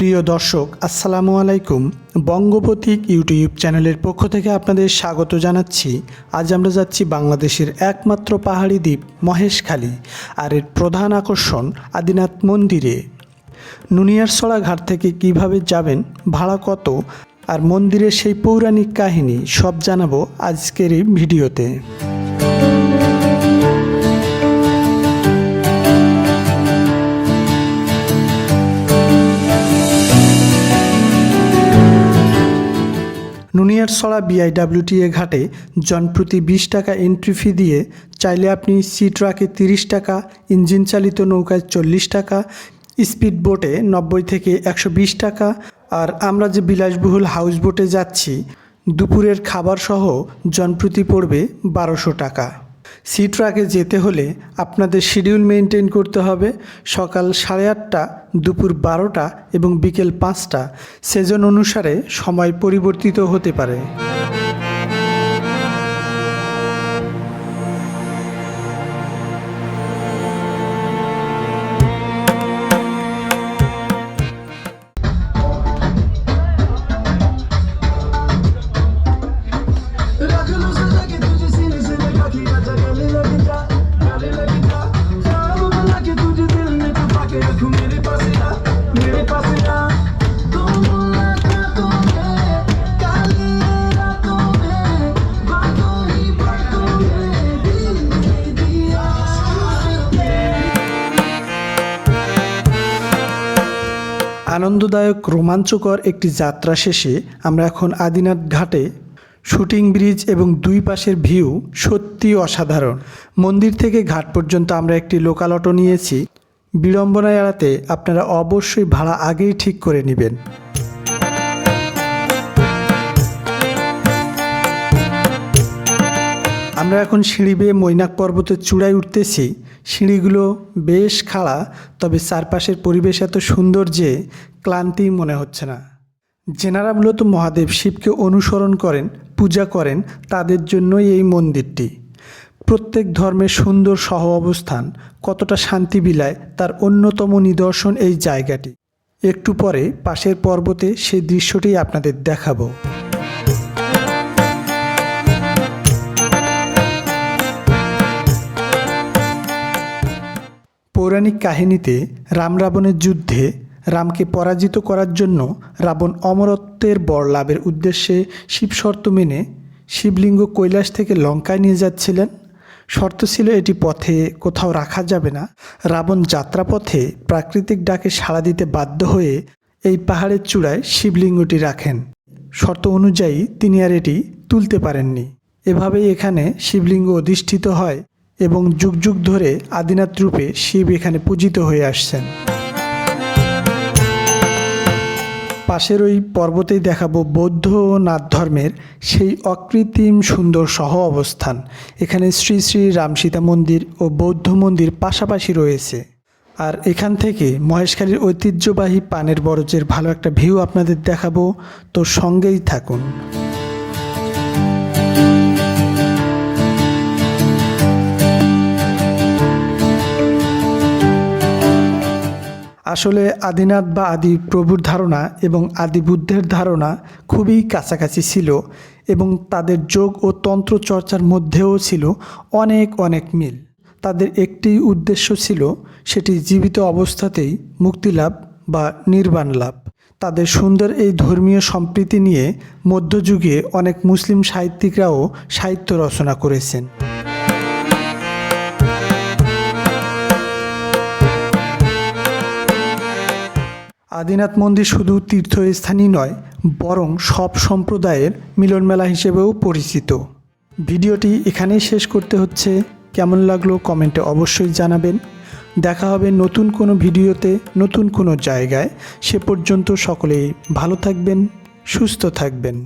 প্রিয় দর্শক, আসসালামু আলাইকুম। বঙ্গপথিক ইউটিউব চ্যানেলের পক্ষ থেকে আপনাদের স্বাগত জানাচ্ছি। আজ আমরা যাচ্ছি বাংলাদেশের একমাত্র পাহাড়ি দ্বীপ মহেশখালী আর এর প্রধান আকর্ষণ আদিনাথ মন্দিরে। নুনিয়ারসড়া ঘাট থেকে কীভাবে যাবেন, ভাড়া কত, আর মন্দিরের সেই পৌরাণিক কাহিনী সব জানাব আজকের এই ভিডিওতে। নুনিয়ারসড়া বিআইডাব্লিউটিএ ঘাটে জনপ্রতি বিশ টাকা এন্ট্রি ফি দিয়ে চাইলে আপনি সি ট্রাকে তিরিশ টাকা ইঞ্জিন চালিত নৌকায় চল্লিশ টাকা স্পিড বোটে নব্বই থেকে একশো বিশ টাকা আর আমরা যে বিলাসবহুল হাউস বোটে যাচ্ছি, দুপুরের খাবার সহ জনপ্রতি পড়বে বারোশো টাকা। সি ট্রাকে যেতে হলে আপনাদের শিডিউল মেনটেন করতে হবে। সকাল সাড়ে আটটা, দুপুর বারোটা এবং বিকেল পাঁচটা। সেজন অনুসারে সময় পরিবর্তিত হতে পারে। আনন্দদায়ক, রোমাঞ্চকর একটি যাত্রা শেষে আমরা এখন আদিনাথ ঘাটে, শুটিং ব্রিজ এবং দুই পাশের ভিউ সত্যি অসাধারণ। মন্দির থেকে ঘাট পর্যন্ত আমরা একটি লোকাল অটো নিয়েছি। বিড়ম্বনা এড়াতে আপনারা অবশ্যই ভাড়া আগেই ঠিক করে নেবেন। আমরা এখন সিঁড়ি বেয়ে মৈনাক পর্বতের চূড়ায় উঠতেছি। সিঁড়িগুলো বেশ খাড়া, তবে চারপাশের পরিবেশ এত সুন্দর যে ক্লান্তি মনে হচ্ছে না। যেনারা মূলত মহাদেব শিবকে অনুসরণ করেন, পূজা করেন, তাদের জন্যই এই মন্দিরটি। প্রত্যেক ধর্মের সুন্দর সহ অবস্থান, কতটা শান্তি বিলায় তার অন্যতম নিদর্শন এই জায়গাটি। একটু পরে পাশের পর্বতে সেই দৃশ্যটি আপনাদের দেখাবো। পৌরাণিক কাহিনীতে রাম রাবণের যুদ্ধে রামকে পরাজিত করার জন্য রাবণ অমরত্বের বর লাভের উদ্দেশ্যে শিব শর্ত মেনে শিবলিঙ্গ কৈলাস থেকে লঙ্কায় নিয়ে যাচ্ছিলেন। শর্ত ছিল এটি পথে কোথাও রাখা যাবে না। রাবণ যাত্রাপথে প্রাকৃতিক ডাকে সাড়া দিতে বাধ্য হয়ে এই পাহাড়ের চূড়ায় শিবলিঙ্গটি রাখেন। শর্ত অনুযায়ী তিনি আর এটি তুলতে পারেননি। এভাবেই এখানে শিবলিঙ্গ অধিষ্ঠিত হয়। এবং যুগ যুগ ধরে আদিনাথ রূপে শিব এখানে পূজিত হয়ে আসছেন। পাশের ওই পর্বতেই দেখাবো বৌদ্ধ ও নাথ ধর্মের সেই অকৃত্রিম সুন্দর সহ অবস্থান। এখানে শ্রী শ্রী রাম সীতা মন্দির ও বৌদ্ধ মন্দির পাশাপাশি রয়েছে। আর এখান থেকে মহেশখালীর ঐতিহ্যবাহী পানের বরজের ভালো একটা ভিউ আপনাদের দেখাবো, তো সঙ্গেই থাকুন। আসলে আদিনাথ বা আদি প্রভুর ধারণা এবং আদি বুদ্ধের ধারণা খুবই কাছাকাছি ছিল এবং তাদের যোগ ও তন্ত্র চর্চার মধ্যেও ছিল অনেক অনেক মিল। তাদের একটি উদ্দেশ্য ছিল সেটি জীবিত অবস্থাতেই মুক্তিলাভ বা নির্বাণ লাভ। তাদের সুন্দর এই ধর্মীয় সম্প্রীতি নিয়ে মধ্যযুগে অনেক মুসলিম সাহিত্যিকরাও সাহিত্য রচনা করেছেন। আদিনাথ মন্দির শুধু তীর্থস্থানই নয়, বরং সব সম্প্রদায়ের মিলনমেলা হিসেবেও পরিচিত। ভিডিওটি এখানেই শেষ করতে হচ্ছে। কেমন লাগল কমেন্টে অবশ্যই জানাবেন। দেখা হবে নতুন কোনো ভিডিওতে, নতুন কোনো জায়গায়। সে পর্যন্ত সকলেই ভালো থাকবেন, সুস্থ থাকবেন।